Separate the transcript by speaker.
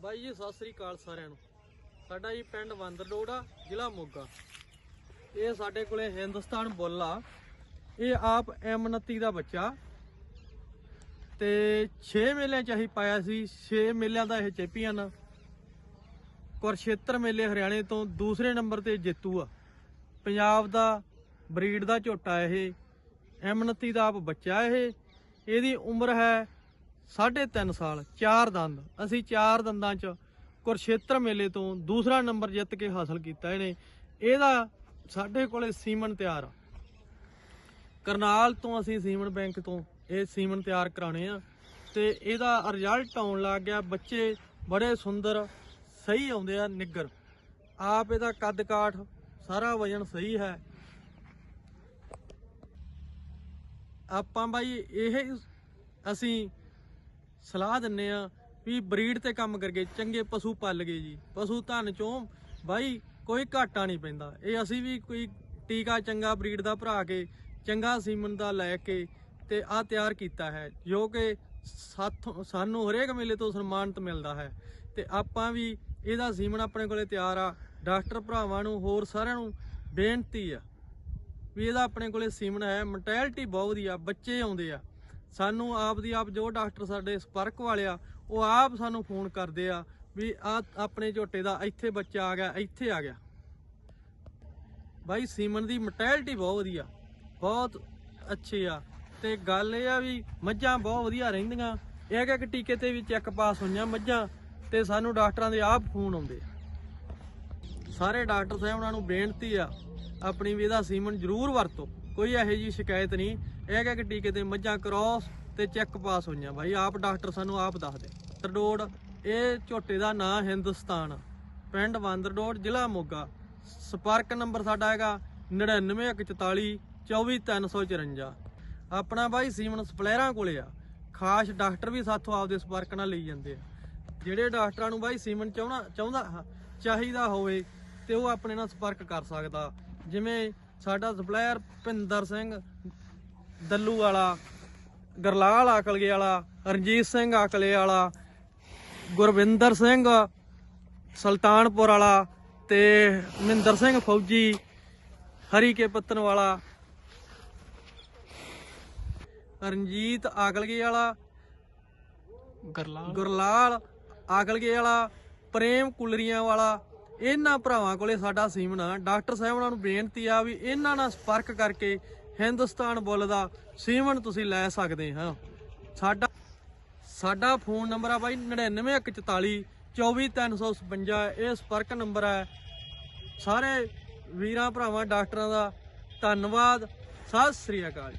Speaker 1: ਬਾਈ ਜੀ, ਸਤਿ ਸ੍ਰੀ ਅਕਾਲ ਸਾਰਿਆਂ ਨੂੰ। ਸਾਡਾ ਜੀ ਪਿੰਡ ਵੰਦਰਡੋੜਾ, ਜ਼ਿਲ੍ਹਾ ਮੋਗਾ। ਇਹ ਸਾਡੇ ਕੋਲੇ ਹਿੰਦੁਸਤਾਨ ਬੁੱਲ ਆ। ਇਹ ਆਪ M29 ਦਾ ਬੱਚਾ। ਤੇ 6 ਮੇਲਿਆਂ ਚ ਅਸੀਂ ਪਾਇਆ ਸੀ। 6 ਮੇਲਿਆਂ ਦਾ ਇਹ ਚੈਂਪੀਅਨ। ਕੁਰਸ਼ੇਤਰ ਮੇਲੇ ਹਰਿਆਣੇ ਤੋਂ ਦੂਸਰੇ ਨੰਬਰ ਤੇ ਜੇਤੂ ਆ। ਪੰਜਾਬ ਦਾ, ਬਰੀਡ ਦਾ ਝੋਟਾ ਇਹ। M29 ਦਾ ਆਪ ਬੱਚਾ ਇਹ। ਇਹਦੀ ਉਮਰ ਹੈ 3.5 ਸਾਲ, ਚਾਰ ਦੰਦ। ਅਸੀਂ ਚਾਰ ਦੰਦਾਂ ਚ ਕੁਰਸ਼ੇਤਰ ਮੇਲੇ ਤੋਂ ਦੂਸਰਾ ਨੰਬਰ ਜਿੱਤ ਕੇ ਹਾਸਲ ਕੀਤਾ ਇਹਨੇ। ਇਹਦਾ ਸਾਡੇ ਕੋਲੇ ਸੀਮਨ ਤਿਆਰ ਆ। ਕਰਨਾਲ ਤੋਂ ਅਸੀਂ ਸੀਮਨ ਬੈਂਕ ਤੋਂ ਇਹ ਸੀਮਨ ਤਿਆਰ ਕਰਾਣੇ ਆ। ਤੇ ਇਹਦਾ ਰਿਜ਼ਲਟ ਆਉਣ ਲੱਗ ਗਿਆ, ਬੱਚੇ ਬੜੇ ਸੁੰਦਰ, ਸਹੀ ਆਉਂਦੇ ਆ ਨਿੱਗਰ ਆਪ ਇਹਦਾ ਕੱਦ ਕਾਠ ਸਾਰਾ ਵਜਨ ਸਹੀ ਹੈ। ਆਪਾਂ ਬਾਈ, ਇਹ ਅਸੀਂ ਸਲਾਹ ਦਿੰਨੇ ਆ ਵੀ ਬਰੀਡ ਤੇ ਕੰਮ ਕਰਕੇ ਚੰਗੇ ਪਸ਼ੂ ਪੱਲ ਗਏ ਜੀ। ਪਸ਼ੂ ਧਨ ਚੋਂ ਬਾਈ, ਕੋਈ ਘਾਟਾ ਨਹੀਂ ਪੈਂਦਾ। ਇਹ ਅਸੀਂ ਵੀ ਕੋਈ ਟੀਕਾ ਚੰਗਾ ਬਰੀਡ ਦਾ ਭਰਾ ਕੇ, ਚੰਗਾ ਸੀਮਨ ਦਾ ਲੈ ਕੇ ਤੇ ਆ ਤਿਆਰ ਕੀਤਾ ਹੈ, ਜੋ ਕਿ ਸਾਥੋਂ ਸਾਨੂੰ ਹਰੇਕ ਮੇਲੇ ਤੋਂ ਸਨਮਾਨਿਤ ਮਿਲਦਾ ਹੈ। ਤੇ ਆਪਾਂ ਵੀ ਇਹਦਾ ਸੀਮਨ ਆਪਣੇ ਕੋਲੇ ਤਿਆਰ ਆ। ਡਾਕਟਰ ਭਰਾਵਾਂ ਨੂੰ, ਹੋਰ ਸਾਰਿਆਂ ਨੂੰ ਬੇਨਤੀ ਆ ਵੀ ਇਹਦਾ ਆਪਣੇ ਕੋਲੇ ਸੀਮਨ ਹੈ ਮੋਰਟੈਲਿਟੀ ਬਹੁਤ ਵਧੀਆ, ਬੱਚੇ ਆਉਂਦੇ ਆ। ਸਾਨੂੰ ਆਪ ਦੀ ਆਪ ਜੋ ਡਾਕਟਰ ਸਾਡੇ ਸੰਪਰਕ ਵਾਲੇ ਆ, ਉਹ ਆਪ ਸਾਨੂੰ ਫੋਨ ਕਰਦੇ ਆ ਵੀ ਆ ਆਪਣੇ ਝੋਟੇ ਦਾ ਇੱਥੇ ਬੱਚਾ ਆ ਗਿਆ, ਇੱਥੇ ਆ ਗਿਆ। ਬਾਈ, ਸੀਮਨ ਦੀ ਮੋਰਟੈਲਿਟੀ ਬਹੁਤ ਵਧੀਆ, ਬਹੁਤ ਅੱਛੀ ਆ। ਤੇ ਗੱਲ ਇਹ ਆ ਵੀ ਮੱਝਾਂ ਬਹੁਤ ਵਧੀਆ ਰਹਿੰਦੀਆਂ ਇਹ ਕਿ ਟੀਕੇ ਤੇ ਵੀ ਚੈੱਕ ਪਾਸ ਹੋਈਆਂ ਮੱਝਾਂ, ਤੇ ਸਾਨੂੰ ਡਾਕਟਰਾਂ ਦੇ ਆਪ ਫੋਨ ਆਉਂਦੇ ਸਾਰੇ ਡਾਕਟਰ ਸਾਹਿਬ ਉਹਨਾਂ ਨੂੰ ਬੇਨਤੀ ਆ, ਆਪਣੀ ਵੀ ਇਹਦਾ ਸੀਮਨ ਜ਼ਰੂਰ ਵਰਤੋ। ਕੋਈ ਇਹੋ ਜੀ ਸ਼ਿਕਾਇਤ ਨਹੀਂ। ਇਹ ਕਿ ਟੀਕੇ ਤੇ ਮੱਝਾਂ ਕ੍ਰਾਸ ਤੇ ਚੈੱਕ ਪਾਸ ਹੋਈਆਂ। ਬਾਈ ਆਪ ਡਾਕਟਰ ਸਾਨੂੰ ਆਪ ਦੱਸਦੇ ਤਰਡੋੜ, ਇਹ ਝੋਟੇ ਦਾ ਨਾਂ ਹਿੰਦੁਸਤਾਨ। ਪਿੰਡ ਵਾਂਦਰਡੋੜ, ਜ਼ਿਲ੍ਹਾ ਮੋਗਾ। ਸੰਪਰਕ ਨੰਬਰ ਸਾਡਾ ਹੈਗਾ 99144 24354 ਆਪਣਾ ਬਾਈ ਸੀਮਨ ਸਪਲੇਅਰਾਂ ਕੋਲੇ ਆ। ਖਾਸ ਡਾਕਟਰ ਵੀ ਸਾਥੋਂ ਆਪਦੇ ਸੰਪਰਕ ਨਾਲ ਲਈ ਜਾਂਦੇ ਆ। ਜਿਹੜੇ ਡਾਕਟਰਾਂ ਨੂੰ ਬਾਈ ਸੀਮਨ ਚਾਹੁੰਦਾ ਚਾਹੁੰਦਾ ਚਾਹੀਦਾ ਹੋਵੇ, ਤੇ ਉਹ ਆਪਣੇ ਨਾਲ ਸੰਪਰਕ ਕਰ ਸਕਦਾ। ਜਿਵੇਂ ਸਾਡਾ ਸਪਲਾਇਰ ਭਿੰਦਰ ਸਿੰਘ ਦੱਲੂ ਵਾਲਾ ਗਰਲਾਲ ਆਕਲਗੇ ਵਾਲਾ ਰਣਜੀਤ ਸਿੰਘ ਆਕਲੇ ਵਾਲਾ ਗੁਰਵਿੰਦਰ ਸਿੰਘ ਸੁਲਤਾਨਪੁਰ ਵਾਲਾ ਤੇ ਮਹਿੰਦਰ ਸਿੰਘ ਫੌਜੀ ਹਰੀਕੇ ਪੱਤਨ ਵਾਲਾ ਰਣਜੀਤ ਆਕਲਗੇ ਵਾਲਾ
Speaker 2: ਗਰਲਾਲ।
Speaker 1: ਗੁਰਲਾਲ ਆਕਲਗੇ ਵਾਲਾ ਪ੍ਰੇਮ ਕੁਲਰੀਆਂ ਵਾਲਾ ਇਹਨਾਂ ਭਰਾਵਾਂ ਕੋਲੇ ਸਾਡਾ ਸੀਮਨ ਆ ਡਾਕਟਰ ਸਾਹਿਬਾਨਾਂ ਨੂੰ ਬੇਨਤੀ ਆ ਵੀ ਇਹਨਾਂ ਨਾਲ ਸੰਪਰਕ ਕਰਕੇ ਹਿੰਦੁਸਤਾਨ ਬੁੱਲ ਦਾ ਸੀਮਨ ਤੁਸੀਂ ਲੈ ਸਕਦੇ ਹਾਂ। ਸਾਡਾ ਸਾਡਾ ਫੋਨ ਨੰਬਰ ਆ ਬਾਈ 99144 24356 ਇਹ ਸੰਪਰਕ ਨੰਬਰ ਹੈ। ਸਾਰੇ ਵੀਰਾਂ, ਭਰਾਵਾਂ, ਡਾਕਟਰਾਂ ਦਾ ਧੰਨਵਾਦ। ਸਤਿ ਸ੍ਰੀ ਅਕਾਲ।